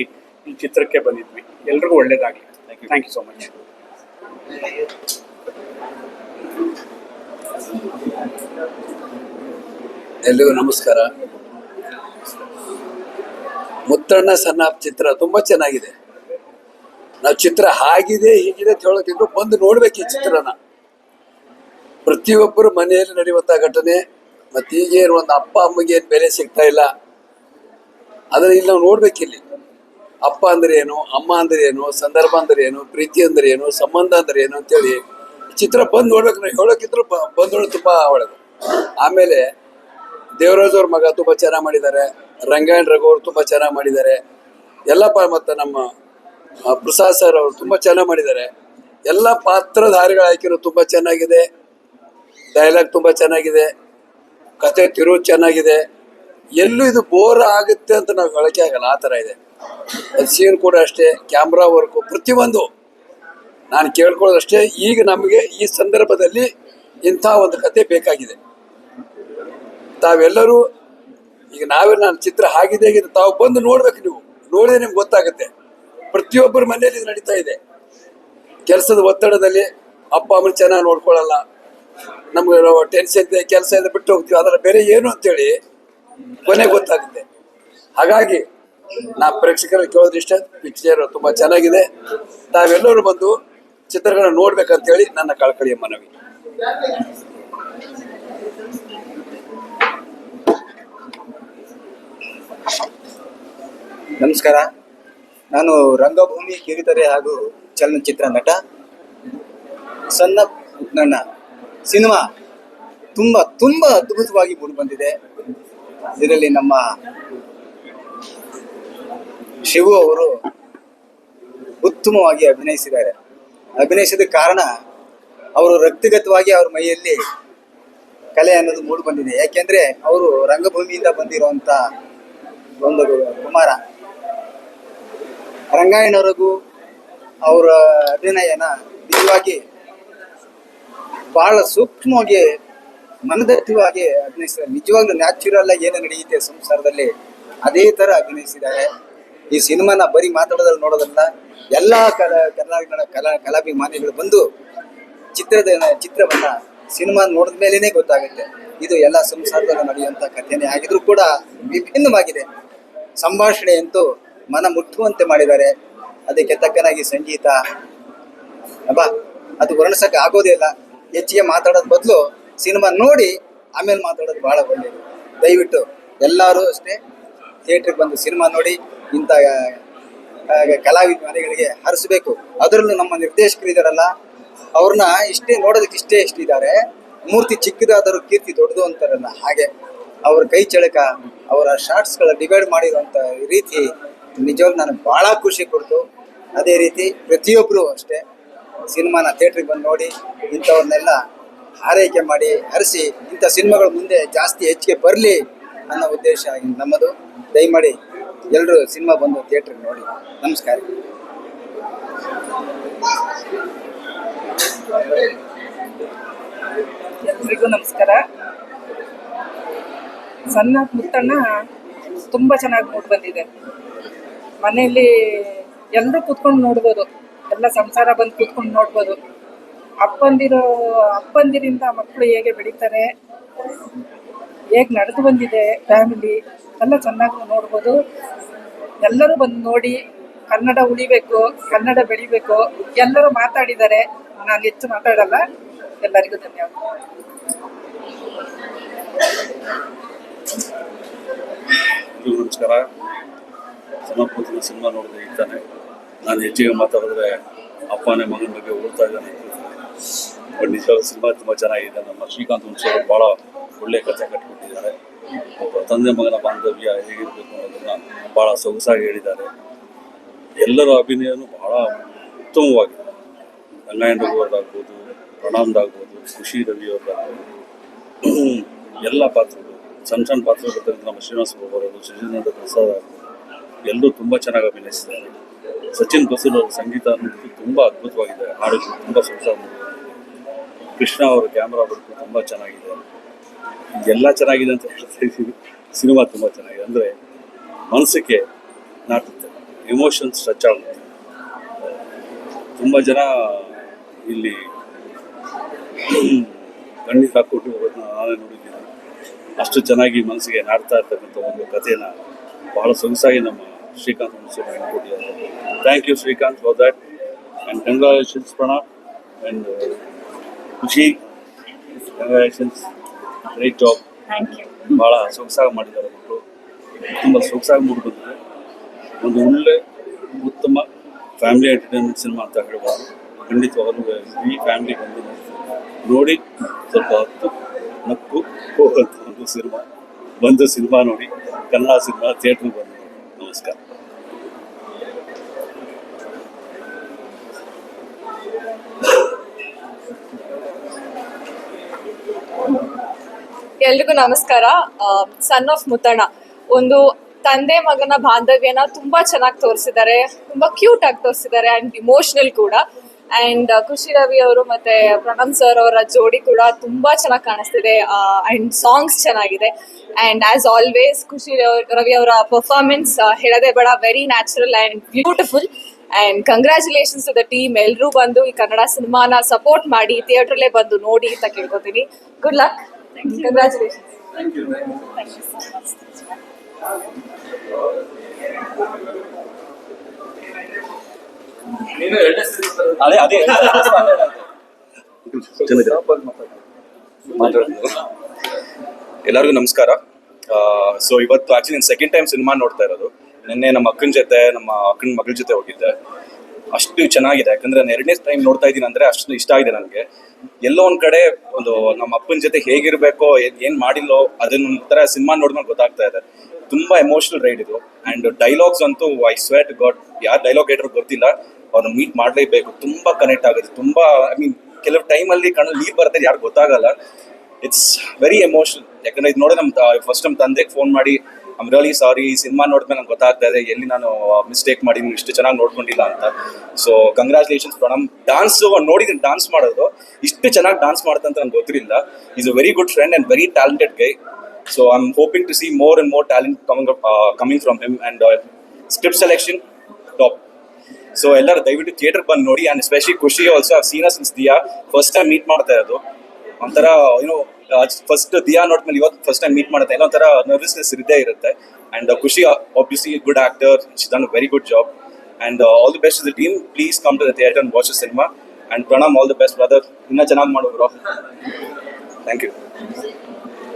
ಈ ಚಿತ್ರಕ್ಕೆ ಬಂದಿದ್ವಿ. ಎಲ್ರಿಗೂ ಒಳ್ಳೆಯದಾಗಲಿ ಥ್ಯಾಂಕ್ ಯು ಸೊ ಮಚ್ ಎಲ್ರಿಗೂ ನಮಸ್ಕಾರ. ಮುತ್ತಣ್ಣ ಸಣ್ಣ ಚಿತ್ರ ತುಂಬಾ ಚೆನ್ನಾಗಿದೆ. ನಾವು ಚಿತ್ರ ಹಾಗಿದೆ, ಹೀಗಿದೆ ಅಂತ ಹೇಳೋಕ್ಕಿಂತ ಬಂದು ನೋಡ್ಬೇಕು ಈ ಚಿತ್ರನ. ಪ್ರತಿಯೊಬ್ಬರು ಮನೆಯಲ್ಲಿ ನಡೆಯುವಂತ ಘಟನೆ, ಮತ್ತೆ ಈಗೇನು ಒಂದು ಅಪ್ಪ, ಅಮ್ಮಗೆ ಏನು ಬೆಲೆ ಸಿಗ್ತಾ ಇಲ್ಲ. ಆದರೆ ಇಲ್ಲಿ ನಾವು ನೋಡ್ಬೇಕಿಲ್ಲಿ ಅಪ್ಪ ಅಂದ್ರೆ ಏನು, ಅಮ್ಮ ಅಂದ್ರೆ ಏನು, ಸಂದರ್ಭ ಅಂದ್ರೆ ಏನು, ಪ್ರೀತಿ ಅಂದ್ರೆ ಏನು, ಸಂಬಂಧ ಅಂದ್ರೆ ಏನು ಅಂತೇಳಿ ಚಿತ್ರ ಬಂದು ನೋಡ್ಬೇಕು. ನಾವು ಹೇಳೋಕ್ಕಿದ್ರು ಬಂದ್ ನೋಡೋದು ತುಂಬಾ ಒಳ್ಳೇದು. ಆಮೇಲೆ ದೇವರಾಜ್ ಅವ್ರ ಮಗ ತುಂಬಾ ಚೆನ್ನಾಗಿ ಮಾಡಿದ್ದಾರೆ. ರಂಗಾಯಣ್ ರಘು ಅವ್ರು ತುಂಬಾ ಚೆನ್ನಾಗಿ ಮಾಡಿದ್ದಾರೆ. ಎಲ್ಲಪ್ಪ ಮತ್ತೆ ನಮ್ಮ ಪ್ರಸಾದ್ ಸರ್ ಅವರು ತುಂಬಾ ಚೆನ್ನಾಗಿ ಮಾಡಿದ್ದಾರೆ. ಎಲ್ಲ ಪಾತ್ರಧಾರಿಗಳು ಹಾಕಿರೋದು ತುಂಬಾ ಚೆನ್ನಾಗಿದೆ. ಡೈಲಾಗ್ ತುಂಬಾ ಚೆನ್ನಾಗಿದೆ. ಕತೆ ತಿರು ಚೆನ್ನಾಗಿದೆ. ಎಲ್ಲೂ ಇದು ಬೋರ್ ಆಗುತ್ತೆ ಅಂತ ನಾವು ಹೇಳಕ್ಕೆ ಆಗಲ್ಲ, ಆ ಥರ ಇದೆ. ಸೀನ್ ಕೂಡ ಅಷ್ಟೇ ಕ್ಯಾಮ್ರಾ ವರ್ಕು ಪ್ರತಿಯೊಂದು ನಾನು ಕೇಳ್ಕೊಳ್ಳೋದಷ್ಟೇ. ಈಗ ನಮಗೆ ಈ ಸಂದರ್ಭದಲ್ಲಿ ಇಂಥ ಒಂದು ಕತೆ ಬೇಕಾಗಿದೆ. ತಾವೆಲ್ಲರೂ, ಈಗ ನಾವೇ ನಾನು ಚಿತ್ರ ಹಾಗಿದೆ ತಾವು ಬಂದು ನೋಡ್ಬೇಕು ನೀವು. ನೋಡಿದ್ರೆ ನಿಮ್ಗೆ ಗೊತ್ತಾಗುತ್ತೆ. ಪ್ರತಿಯೊಬ್ಬರ ಮನೆಯಲ್ಲಿ ಇದು ನಡೀತಾ ಇದೆ. ಕೆಲಸದ ಒತ್ತಡದಲ್ಲಿ ಅಪ್ಪ, ಅಮ್ಮನ ಚೆನ್ನಾಗಿ ನೋಡ್ಕೊಳ್ಳಲ್ಲ. ನಮ್ಗೆ ಟೆನ್ಷನ್ ಇದೆ, ಕೆಲಸ ಇದೆ, ಬಿಟ್ಟು ಹೋಗ್ತೀವಿ. ಅದರ ಬೇರೆ ಏನು ಅಂತೇಳಿ ಕೊನೆ ಗೊತ್ತಾಗುತ್ತೆ. ಹಾಗಾಗಿ ನಾ ಪ್ರೇಕ್ಷಕರ ಕೇಳೋದು ಇಷ್ಟ ಪಿಕ್ಚರ್ ತುಂಬಾ ಚೆನ್ನಾಗಿದೆ. ತಾವೆಲ್ಲರೂ ಬಂದು ಚಿತ್ರಗಳನ್ನ ನೋಡ್ಬೇಕಂತೇಳಿ ನನ್ನ ಕಳಕಳಿಯ ಮನವಿ. ನಮಸ್ಕಾರ. ನಾನು ರಂಗಭೂಮಿ ಕಿರಿತರೆ ಹಾಗೂ ಚಲನಚಿತ್ರ ನಟ, ಸಣ್ಣ ನನ್ನ ಸಿನಿಮಾ ತುಂಬ ತುಂಬ ಅದ್ಭುತವಾಗಿ ಮೂಡಿ ಬಂದಿದೆ ಇದರಲ್ಲಿ ನಮ್ಮ ಶಿವು ಅವರು ಉತ್ತಮವಾಗಿ ಅಭಿನಯಿಸಿದ್ದಾರೆ. ಅಭಿನಯಿಸಿದ ಕಾರಣ ಅವರು ವ್ಯಕ್ತಿಗತವಾಗಿ ಅವ್ರ ಮೈಯಲ್ಲಿ ಕಲೆ ಅನ್ನೋದು ಮೂಡಿ ಬಂದಿದೆ ಯಾಕೆಂದ್ರೆ ಅವರು ರಂಗಭೂಮಿಯಿಂದ ಬಂದಿರುವಂತ ಒಂದು ಕುಮಾರ. ರಂಗಾಯಣವ್ರಿಗೂ ಅವರ ಅಭಿನಯನ ನಿಜವಾಗಿ ಬಹಳ ಸೂಕ್ಷ್ಮವಾಗಿ ಮನದಟ್ಟವಾಗಿ ಅಭಿನಯಿಸಿದ್ದಾರೆ. ನಿಜವಾಗ್ಲೂ ನ್ಯಾಚುರಲ್ ಆಗಿ ಏನು ನಡೆಯುತ್ತೆ ಸಂಸಾರದಲ್ಲಿ, ಅದೇ ತರ ಅಭಿನಯಿಸಿದ್ದಾರೆ. ಈ ಸಿನಿಮಾನ ಬರೀ ಮಾತಾಡೋದ್ರಲ್ಲಿ ನೋಡೋದಲ್ಲ. ಎಲ್ಲ ಕಲ ಕರ್ನಾಟಕ ಕಲಾ, ಕಲಾಭಿಮಾನಿಗಳು ಬಂದು ಚಿತ್ರದ, ಚಿತ್ರವನ್ನ ಸಿನಿಮಾ ನೋಡಿದ ಮೇಲೇನೆ ಗೊತ್ತಾಗುತ್ತೆ. ಇದು ಎಲ್ಲ ಸಂಸಾರದಲ್ಲಿ ನಡೆಯುವಂಥ ಕಥೆನೇ. ಆಗಿದ್ರು ಕೂಡ ವಿಭಿನ್ನವಾಗಿದೆ. ಸಂಭಾಷಣೆ ಅಂತೂ ಮನ ಮುಟ್ಟುವಂತೆ ಮಾಡಿದ್ದಾರೆ. ಅದಕ್ಕೆ ತಕ್ಕನಾಗಿ ಸಂಗೀತ, ಅಬ್ಬಾ, ಅದು ವರ್ಣಿಸಕ್ಕೆ ಆಗೋದೇ ಇಲ್ಲ. ಹೆಚ್ಚಿಗೆ ಮಾತಾಡೋದ್ ಬದಲು ಸಿನಿಮಾ ನೋಡಿ ಆಮೇಲೆ ಮಾತಾಡೋದು ಬಹಳ ಒಳ್ಳೆಯದು ದಯವಿಟ್ಟು ಎಲ್ಲರೂ ಅಷ್ಟೇ ಥಿಯೇಟ್ರಿಗೆ ಬಂದು ಸಿನಿಮಾ ನೋಡಿ ಇಂಥ ಕಲಾವಿದ ಮನೆಗಳಿಗೆ ಹರಿಸ್ಬೇಕು. ಅದರಲ್ಲೂ ನಮ್ಮ ನಿರ್ದೇಶಕರು ಇದಾರಲ್ಲ ಅವ್ರನ್ನ ಇಷ್ಟೇ ನೋಡೋದಕ್ಕೆ ಇಷ್ಟೇ ಇಷ್ಟಿದ್ದಾರೆ. ಮೂರ್ತಿ ಚಿಕ್ಕದಾದರೂ ಕೀರ್ತಿ ದೊಡ್ಡದು ಅಂತಾರಲ್ಲ, ಹಾಗೆ. ಅವ್ರ ಕೈ ಚಳಕ, ಅವರ ಶಾರ್ಟ್ಸ್ಗಳ ಡಿವೈಡ್ ಮಾಡಿರುವಂಥ ರೀತಿ ನಿಜವಾಗ್ಲೂ ನನಗೆ ಭಾಳ ಖುಷಿ ಕೊಡ್ತು. ಅದೇ ರೀತಿ ಪ್ರತಿಯೊಬ್ಬರು ಅಷ್ಟೇ ಸಿನಿಮಾನ ಥಿಯೇಟ್ರಿಗೆ ಬಂದು ನೋಡಿ ಇಂಥವ್ರನ್ನೆಲ್ಲ ಆರೈಕೆ ಮಾಡಿ ಹರಿಸಿ ಇಂಥ ಸಿನಿಮಾಗಳು ಮುಂದೆ ಜಾಸ್ತಿ ಹೆಚ್ಚಿಗೆ ಬರಲಿ ಅನ್ನೋ ಉದ್ದೇಶ ನಮ್ಮದು. ದಯಮಾಡಿ ಎಲ್ಲರೂ ಸಿನಿಮಾ ಬಂದು ಥಿಯೇಟ್ರಿಗೆ ನೋಡಿ. ನಮಸ್ಕಾರ. ಎಲ್ರಿಗೂ ನಮಸ್ಕಾರ. ಸಣ್ಣ ಮುತ್ತಣ್ಣ ತುಂಬ ಚೆನ್ನಾಗಿ ಮೂಡ್ ಬಂದಿದೆ. ಮನೆಯಲ್ಲಿ ಎಲ್ಲರೂ ಕೂತ್ಕೊಂಡು ನೋಡ್ಬೋದು. ಎಲ್ಲ ಸಂಸಾರ ಬಂದು ಕೂತ್ಕೊಂಡು ನೋಡ್ಬೋದು. ಅಪ್ಪಂದಿರೋ, ಅಪ್ಪಂದಿರಿಂದ ಮಕ್ಕಳು ಹೇಗೆ ಬೆಳೀತಾರೆ, ಹೇಗೆ ನಡೆದು ಬಂದಿದೆ ಫ್ಯಾಮಿಲಿ ಎಲ್ಲ ಚೆನ್ನಾಗಿ ನೋಡ್ಬೋದು. ಎಲ್ಲರೂ ಬಂದು ನೋಡಿ ಕನ್ನಡ ಉಳಿಬೇಕು, ಕನ್ನಡ ಬೆಳಿಬೇಕು, ಎಲ್ಲರೂ ಮಾತಾಡಿದ್ದಾರೆ. ನಾನು ಹೆಚ್ಚು ಮಾತಾಡಲ್ಲ. ಎಲ್ಲರಿಗೂ ಧನ್ಯವಾದ. ಎಲ್ರಿಗೂ ಸಮರ್ಪತಿನ ಸಿನಿಮಾ ನೋಡಿದೆ ಇರ್ತಾನೆ. ನಾನು ಹೆಚ್ಚಿಗೆ ಮಾತಾಡಿದ್ರೆ ಅಪ್ಪನೇ ಮಗನ ಬಗ್ಗೆ ಓದ್ತಾ ಇದ್ದಾನೆ. ಬಟ್ ನಿಜವಾಗ ಸಿನಿಮಾ ತುಂಬ ಚೆನ್ನಾಗಿದೆ. ನಮ್ಮ ಶ್ರೀಕಾಂತ್ ಹುಣಸೂರು ಭಾಳ ಒಳ್ಳೆ ಕಥೆ ಕಟ್ಕೊಟ್ಟಿದ್ದಾರೆ. ಒಬ್ಬ ತಂದೆ ಮಗನ ಬಾಂಧವ್ಯ ಹೇಗಿರಬೇಕು ಅನ್ನೋದನ್ನ ಭಾಳ ಸೊಗಸಾಗಿ ಹೇಳಿದ್ದಾರೆ. ಎಲ್ಲರ ಅಭಿನಯನೂ ಬಹಳ ಉತ್ತಮವಾಗಿದೆ. ರಂಗಾಯಣ ರಘುವರ್ದಾಗ್ಬೋದು ಪ್ರಣಾಮ್ದಾಗ್ಬೋದು ಖುಷಿ ರವಿ ಅವ್ರದ್ದಾಗ್ಬೋದು ಎಲ್ಲ ಪಾತ್ರಗಳು, ಸಣ್ಣ ಸಣ್ಣ ಪಾತ್ರಗಳು ನಮ್ಮ ಶ್ರೀನಿವಾಸ ಪ್ರಭು ಅವರು ಪ್ರಸಾದ್ ಆಗ್ಬೋದು. ಎಲ್ಲರೂ ತುಂಬ ಚೆನ್ನಾಗಿ ಅಭಿನಯಿಸಿದ್ದಾರೆ. ಸಚಿನ್ ಬಸೂರ್ ಅವರ ಸಂಗೀತ ಅನ್ನೋದು ತುಂಬ ಅದ್ಭುತವಾಗಿದೆ. ಹಾಡುಗಳು ತುಂಬ ಸೊಗಸಾಗಿ ಕೃಷ್ಣ ಅವರ ಕ್ಯಾಮ್ರಾ ವರ್ಕ್ ತುಂಬ ಚೆನ್ನಾಗಿದೆ. ಎಲ್ಲ ಚೆನ್ನಾಗಿದೆ ಅಂತ ಹೇಳ್ತಾ ಸಿನಿಮಾ ತುಂಬ ಚೆನ್ನಾಗಿದೆ. ಅಂದರೆ ಮನಸ್ಸಿಗೆ ನಾಟುತ್ತೆ. ಎಮೋಷನ್ಸ್ ಟಚ್ ಆಗುತ್ತೆ. ತುಂಬ ಜನ ಇಲ್ಲಿ ಕಣ್ಣಿಗೆ ಹಾಕ್ಕೊಟ್ಟು ಹೋಗೋದನ್ನ ನಾನೇ ನೋಡಿದ್ದೀನಿ. ಅಷ್ಟು ಚೆನ್ನಾಗಿ ಮನಸ್ಸಿಗೆ ನಾಡ್ತಾ ಇರ್ತಕ್ಕಂಥ ಒಂದು ಕಥೆನ ಬಹಳ ಸೊಗಸಾಗಿ ನಮ್ಮ ಶ್ರೀಕಾಂತ್ ಕೊಟ್ಟಿದ್ದಾರೆ. Thank you Srikanth for that and congratulations Pranam and Khushi congratulations great job ಭಾಳ ಸೊಗಸಾಗಿ ಮಾಡಿದ್ದಾರೆ ಮಕ್ಕಳು. ತುಂಬ ಸೊಗಸಾಗಿ ಮೂಡಿ ಒಂದು ಒಳ್ಳೆ ಉತ್ತಮ ಫ್ಯಾಮಿಲಿ ಎಂಟರ್ಟೈನ್ಮೆಂಟ್ ಸಿನಿಮಾ ಅಂತ ಹೇಳ್ಬೋದು. ಖಂಡಿತವಾಗಲೂ ಈ ಫ್ಯಾಮಿಲಿ ಬಂದು ನೋಡಿ ಸ್ವಲ್ಪ ಹೊತ್ತು ನಕ್ಕು ಹೋಗುವಂಥ ಒಂದು ಸಿನಿಮಾ ಬಂದು ಸಿನಿಮಾ ನೋಡಿ ಕನ್ನಡ ಸಿನಿಮಾ ಥಿಯೇಟ್ರಿಗೆ ಬಂದು. ನಮಸ್ಕಾರ. ಎಲ್ರಿಗೂ ನಮಸ್ಕಾರ. ಸನ್ ಆಫ್ ಮುತ್ತಣ್ಣ ಒಂದು ತಂದೆ ಮಗನ ಬಾಂಧವ್ಯನ ತುಂಬಾ ಚೆನ್ನಾಗಿ ತೋರಿಸಿದ್ದಾರೆ. ತುಂಬಾ ಕ್ಯೂಟ್ ಆಗಿ ತೋರಿಸಿದ್ದಾರೆ ಅಂಡ್ ಇಮೋಷನಲ್ ಕೂಡ. ಅಂಡ್ ಖುಷಿ ರವಿ ಅವರು ಮತ್ತೆ ಪ್ರಣಮ್ ಸರ್ ಅವರ ಜೋಡಿ ಕೂಡ ತುಂಬಾ ಚೆನ್ನಾಗಿ ಕಾಣಿಸ್ತಿದೆ. ಅಂಡ್ ಸಾಂಗ್ಸ್ ಚೆನ್ನಾಗಿದೆ. ಅಂಡ್ ಆಸ್ ಆಲ್ವೇಸ್ ಖುಷಿ ರವ್- ಅವರ ಪರ್ಫಾರ್ಮೆನ್ಸ್ ಹೇಳದೆ ಬೇಡ. Very natural and beautiful and congratulations to the team ಎಲ್ಲರೂ ಬಂದು ಈ ಕನ್ನಡ ಸಿನಿಮಾನ ಸಪೋರ್ಟ್ ಮಾಡಿ ಥಿಯೇಟ್ರಲ್ಲೇ ಬಂದು ನೋಡಿ ಅಂತ ಕೇಳ್ಕೊತೀನಿ. ಗುಡ್ ಲಕ್ ಕಂಗ್ರ್ಯಾಚುಲೇಷನ್ಸ್ ಅದೇ ಅದೇ. ಎಲ್ಲರಿಗೂ ನಮಸ್ಕಾರ. ಸೊ ಇವತ್ತು ಆಕ್ಚುಲಿ ನಾನು ಸೆಕೆಂಡ್ ಟೈಮ್ ಸಿನಿಮಾ ನೋಡ್ತಾ ಇರೋದು. ನಿನ್ನೆ ನಮ್ಮ ಅಕ್ಕನ ಜೊತೆ ನಮ್ಮ ಅಕ್ಕನ ಮಗಳ ಜೊತೆ ಹೋಗಿದ್ದೆ. ಅಷ್ಟು ಚೆನ್ನಾಗಿದೆ. ಯಾಕಂದ್ರೆ ನಾನು ಎರಡನೇ ಟೈಮ್ ನೋಡ್ತಾ ಇದ್ದೀನಿ ಅಂದ್ರೆ ಅಷ್ಟು ಇಷ್ಟ ಆಗಿದೆ ನನಗೆ. ಎಲ್ಲೋ ಒಂದ್ ಕಡೆ ಒಂದು ನಮ್ಮ ಅಪ್ಪನ ಜೊತೆ ಹೇಗಿರ್ಬೇಕೋ ಏನ್- ಏನ್ ಮಾಡಿಲ್ಲೋ ಅದನ್ನ ಒಂಥರ ಸಿನಿಮಾ ನೋಡಿದ್ಮೇಲೆ ಗೊತ್ತಾಗ್ತಾ ಇದೆ. ತುಂಬಾ ಎಮೋಷನಲ್ ರೈಡ್ ಇದು. ಅಂಡ್ ಡೈಲಾಗ್ಸ್ ಅಂತೂ ಐ ಸ್ವೇಟ್ ಗಾಡ್ ಯಾರು ಡೈಲಾಗ್ ರೈಟರ್ ಗೊತ್ತಿಲ್ಲ ಅವ್ರನ್ನ ಮೀಟ್ ಮಾಡಲೇಬೇಕು. ತುಂಬಾ ಕನೆಕ್ಟ್ ಆಗುತ್ತೆ. ತುಂಬಾ ಐ ಮೀನ್ ಕೆಲವು ಟೈಮಲ್ಲಿ ಕಣ್ಣು ನೀರು ಬರುತ್ತೆ ಯಾರು ಗೊತ್ತಾಗಲ್ಲ. ಇಟ್ಸ್ ವೆರಿ ಎಮೋಷನಲ್ ಯಾಕಂದ್ರೆ ಇದು ನೋಡಿ ನಮ್ಮ ಫಸ್ಟ್ ನಮ್ಮ ತಂದೆಗೆ ಫೋನ್ ಮಾಡಿ ಐಮ್ ರಿಯಲಿ ಸಾರಿ ಈ ಸಿನಿಮಾ ನೋಡಿದ್ಮೇಲೆ ನಂಗೆ ಗೊತ್ತಾಗ್ತಾ ಇದೆ. ಎಲ್ಲಿ ನಾನು ಮಿಸ್ಟೇಕ್ ಮಾಡಿ ನೀವು ಇಷ್ಟು ಚೆನ್ನಾಗಿ ನೋಡ್ಕೊಂಡಿಲ್ಲ ಅಂತ. So congratulations Pranam. ಡಾನ್ಸ್ ನೋಡಿದ್ರೆ ಡಾನ್ಸ್ ಮಾಡೋದು. ಇಷ್ಟು ಚೆನ್ನಾಗಿ ಡಾನ್ಸ್ ಮಾಡುತ್ತೆ ಅಂತ ನಂಗೆ ಗೊತ್ತಿರಲಿಲ್ಲ. Is a very good friend and very talented guy so to am hoping to see more coming more talent coming from from and uh, script selection top so ಎಲ್ಲರೂ ದಯವಿಟ್ಟು ಥಿಯೇಟರ್ ಬಂದು ನೋಡಿ and especially Khushi also Seena since Dia first time meet ಮಾಡ್ತಾ ಇರೋದು. ಒಂಥರ ಏನೋ first Diya ನೋಡ್ಮೇಲೆ ಇವತ್ತು first time meet ಮಾಡುತ್ತೆ ಏನೋ ಒಂಥರ ನರ್ವಸ್ನೆಸ್ ಇದ್ದೇ ಇರುತ್ತೆ. And Khushi obviously good actor she done very good job and all the best the team please come to the theatre and watch the cinema and Pranam all the best brother ಇನ್ನೂ ಚೆನ್ನಾಗಿ ಮಾಡು bro thank you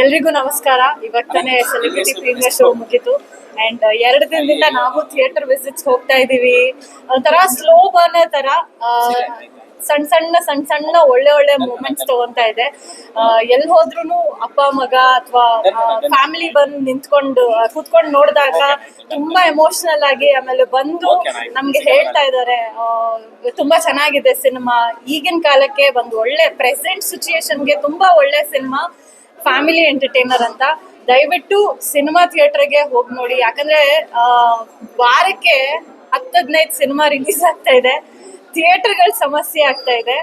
ಎಲ್ರಿಗೂ ನಮಸ್ಕಾರ. ಇವತ್ತೇ celebrity premiere show ಮುಗೀತು. And ಎರಡು ದಿನದಿಂದ ನಾವು ಥಿಯೇಟರ್ ವಿಸಿಟ್ಸ್ ಹೋಗ್ತಾ ಇದೀವಿ ಒಂಥರ ಸ್ಲೋ ಬರ್ನರ್ ತರ ಸಣ್ಣ ಸಣ್ಣ ಸಣ್ಣ ಸಣ್ಣ ಒಳ್ಳೆ ಒಳ್ಳೆ ಮೂಮೆಂಟ್ಸ್ ತಗೊಂತಾ ಇದೆ. ಎಲ್ಲಿ ಹೋದ್ರು ಅಪ್ಪ ಮಗ ಅಥವಾ ಫ್ಯಾಮಿಲಿ ಬಂದು ನಿಂತ್ಕೊಂಡು ಕೂತ್ಕೊಂಡು ನೋಡಿದಾಗ ತುಂಬಾ ಎಮೋಷನಲ್ ಆಗಿ ಆಮೇಲೆ ಬಂದು ನಮ್ಗೆ ಹೇಳ್ತಾ ಇದ್ದಾರೆ. ತುಂಬಾ ಚೆನ್ನಾಗಿದೆ ಸಿನಿಮಾ. ಈಗಿನ ಕಾಲಕ್ಕೆ ಒಂದು ಒಳ್ಳೆ ಪ್ರೆಸೆಂಟ್ ಸಿಚುಯೇಷನ್ಗೆ ತುಂಬಾ ಒಳ್ಳೆ ಸಿನಿಮಾ. ಫ್ಯಾಮಿಲಿ ಎಂಟರ್ಟೈನರ್ ಅಂತ. ದಯವಿಟ್ಟು ಸಿನಿಮಾ ಥಿಯೇಟರ್ಗೆ ಹೋಗಿ ನೋಡಿ. ಯಾಕಂದ್ರೆ ವಾರಕ್ಕೆ ಹತ್ತು ಹದಿನೈದು ಸಿನಿಮಾ ರಿಲೀಸ್ ಆಗ್ತಾ ಇದೆ. ಥಿಯೇಟರ್ಗಳ ಸಮಸ್ಯೆ ಆಗ್ತಾ ಇದೆ.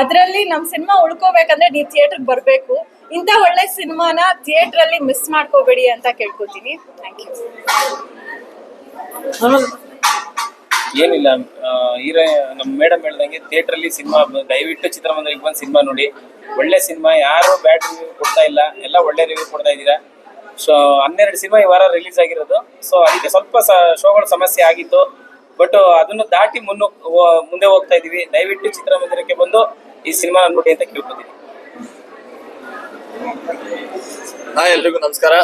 ಅದರಲ್ಲಿ ನಮ್ಮ ಸಿನಿಮಾ ಉಳ್ಕೋಬೇಕಂದ್ರೆ ನೀವು ಥಿಯೇಟರ್ಗೆ ಬರಬೇಕು. ಇಂಥ ಒಳ್ಳೆ ಸಿನಿಮಾನ ಥಿಯೇಟ್ರಲ್ಲಿ ಮಿಸ್ ಮಾಡ್ಕೋಬೇಡಿ ಅಂತ ಕೇಳ್ಕೊತೀನಿ. ಥ್ಯಾಂಕ್ ಯು ಏನಿಲ್ಲ ಹೀರೋ ನಮ್ಮ ಮೇಡಮ್ ಹೇಳ್ದಂಗೆ ಥಿಯೇಟ್ರಲ್ಲಿ ಸಿನಿಮಾ ದಯವಿಟ್ಟು ಚಿತ್ರಮಂದಿರಕ್ಕೆ ಬಂದು ಸಿನಿಮಾ ನೋಡಿ. ಒಳ್ಳೆ ಸಿನಿಮಾ, ಯಾರು ಬ್ಯಾಡ್ ರಿವ್ಯೂ ಕೊಡ್ತಾ ಇಲ್ಲ. ಎಲ್ಲ ಒಳ್ಳೆ ರಿವ್ಯೂ ಕೊಡ್ತಾ ಇದ್ದೀರಾ? ಸೊ ಹನ್ನೆರಡು ಸಿನಿಮಾ ಈ ವಾರ ರಿಲೀಸ್ ಆಗಿರೋದು. ಸೊ ಅದಕ್ಕೆ ಸ್ವಲ್ಪ ಶೋಗಳ ಸಮಸ್ಯೆ ಆಗಿತ್ತು. ಬಟ್ ಅದನ್ನು ದಾಟಿ ಮುನ್ನು ಮುಂದೆ ಹೋಗ್ತಾ ಇದೀವಿ ದಯವಿಟ್ಟು ಚಿತ್ರಮಂದಿರಕ್ಕೆ ಬಂದು ಈ ಸಿನಿಮಾ ನೋಡಿ ಅಂತ ಕೇಳ್ಕೊತೀನಿ. ಹಾಯ್ ಎಲ್ರಿಗೂ ನಮಸ್ಕಾರ.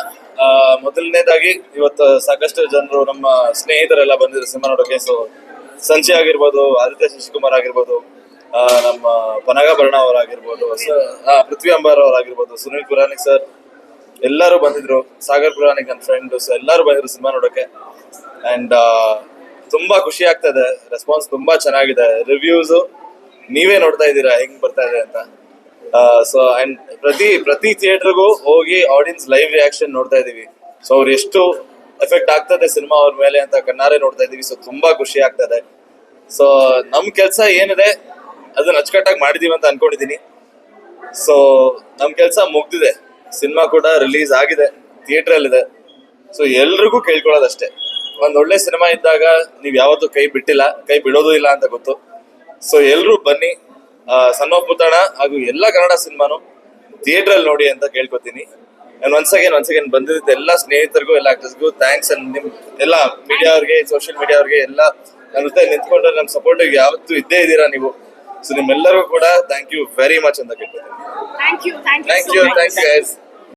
ಮೊದಲನೇದಾಗಿ ಇವತ್ತು ಸಾಕಷ್ಟು ಜನರು ನಮ್ಮ ಸ್ನೇಹಿತರೆಲ್ಲ ಬಂದಿದ್ರು ಸಿನಿಮಾ ನೋಡೋಕೆ. ಸೊ ಸಂಜೆ ಆಗಿರ್ಬೋದು, ಆದಿತ್ಯ ಶಶಿಕುಮಾರ್ ಆಗಿರ್ಬೋದು ನಮ್ಮ ಪನಗಾಭರಣ ಅವರಾಗಿರ್ಬೋದು ಪೃಥ್ವಿ ಅಂಬಾರ್ ಅವರಾಗಿರ್ಬೋದು, ಸುನಿಲ್ ಪುರಾಣಿಕ್ ಸರ್ ಎಲ್ಲರೂ ಬಂದಿದ್ರು. ಸಾಗರ್ ಪುರಾಣಿಕ್ ನನ್ನ ಫ್ರೆಂಡ್ ಸೊ ಎಲ್ಲರೂ ಬಂದಿದ್ರು ಸಿನಿಮಾ ನೋಡೋಕೆ. ಅಂಡ್ ತುಂಬಾ ಖುಷಿ ಆಗ್ತಾ ಇದೆ. ರೆಸ್ಪಾನ್ಸ್ ತುಂಬಾ ಚೆನ್ನಾಗಿದೆ. ರಿವ್ಯೂಸ್ ನೀವೇ ನೋಡ್ತಾ ಇದ್ದೀರಾ? ಹೆಂಗ್ ಬರ್ತಾ ಇದೆ ಅಂತ? ಸೊ ಅಂಡ್ ಪ್ರತಿ ಪ್ರತಿ ಥಿಯೇಟರ್ಗೂ ಹೋಗಿ ಆಡಿಯನ್ಸ್ ಲೈವ್ ರಿಯಾಕ್ಷನ್ ನೋಡ್ತಾ ಇದೀವಿ ಸೊ ಅವ್ರು ಎಷ್ಟು ಎಫೆಕ್ಟ್ ಆಗ್ತದೆ ಸಿನಿಮಾ ಅವ್ರ ಮೇಲೆ ಅಂತ ಕಣ್ಣಾರೆ ನೋಡ್ತಾ ಇದೀವಿ ಸೊ ತುಂಬಾ ಖುಷಿ ಆಗ್ತದೆ. ಸೊ ನಮ್ ಕೆಲಸ ಏನಿದೆ ಅದನ್ನ ಅಚ್ಚುಕಟ್ಟಾಗಿ ಮಾಡಿದೀವಿ ಅಂತ ಅನ್ಕೊಂಡಿದೀನಿ. ಸೊ ನಮ್ ಕೆಲಸ ಮುಗ್ದಿದೆ. ಸಿನಿಮಾ ಕೂಡ ರಿಲೀಸ್ ಆಗಿದೆ. ಥಿಯೇಟರ್ ಅಲ್ಲಿ ಇದೆ ಸೊ ಎಲ್ರಿಗೂ ಕೇಳ್ಕೊಳ್ಳೋದಷ್ಟೇ. ಒಂದ್ ಒಳ್ಳೆ ಸಿನಿಮಾ ಇದ್ದಾಗ ನೀವ್ ಯಾವತ್ತೂ ಕೈ ಬಿಟ್ಟಿಲ್ಲ, ಕೈ ಬಿಡೋದು ಇಲ್ಲ ಅಂತ ಗೊತ್ತು. ಸೊ ಎಲ್ರು ಬನ್ನಿ. ಸಣ್ಣ ಪುತಣ ಹಾಗೂ ಎಲ್ಲ ಕನ್ನಡ ಸಿನಿಮಾನು ಥಿಯೇಟರ್ ಅಲ್ಲಿ ನೋಡಿ ಅಂತ ಕೇಳ್ಕೊತೀನಿ. ನಾನು ಒನ್ಸ್ ಅಗೇನ್ ಒನ್ಸ್ ಅಗೇನ್ ಬಂದಿದ್ದ ಎಲ್ಲ ಸ್ನೇಹಿತರಿಗೂ ಎಲ್ಲ ಆಕ್ಟರ್ಸ್ಗೂ ಥ್ಯಾಂಕ್ಸ್ ಅಂಡ್ ನಿಮ್ ಎಲ್ಲ ಮೀಡಿಯಾ ಅವ್ರಿಗೆ ಸೋಷಿಯಲ್ ಮೀಡಿಯಾ ಅವ್ರಿಗೆ ಎಲ್ಲ ನನ್ನ ಜೊತೆ ನಿಂತ್ಕೊಂಡು ನಮ್ಮ ಸಪೋರ್ಟ್ ಯಾವತ್ತೂ ಇದ್ದೇ ಇದ್ದೀರಾ ನೀವು. ಸೊ ನಿಮ್ಮೆಲ್ಲರಿಗೂ ಕೂಡ ಥ್ಯಾಂಕ್ ಯು ವೆರಿ ಮಚ್ ಅಂತ ಕೇಳ್ಕೊತೀನಿ. Thank you thank you thank you thank you guys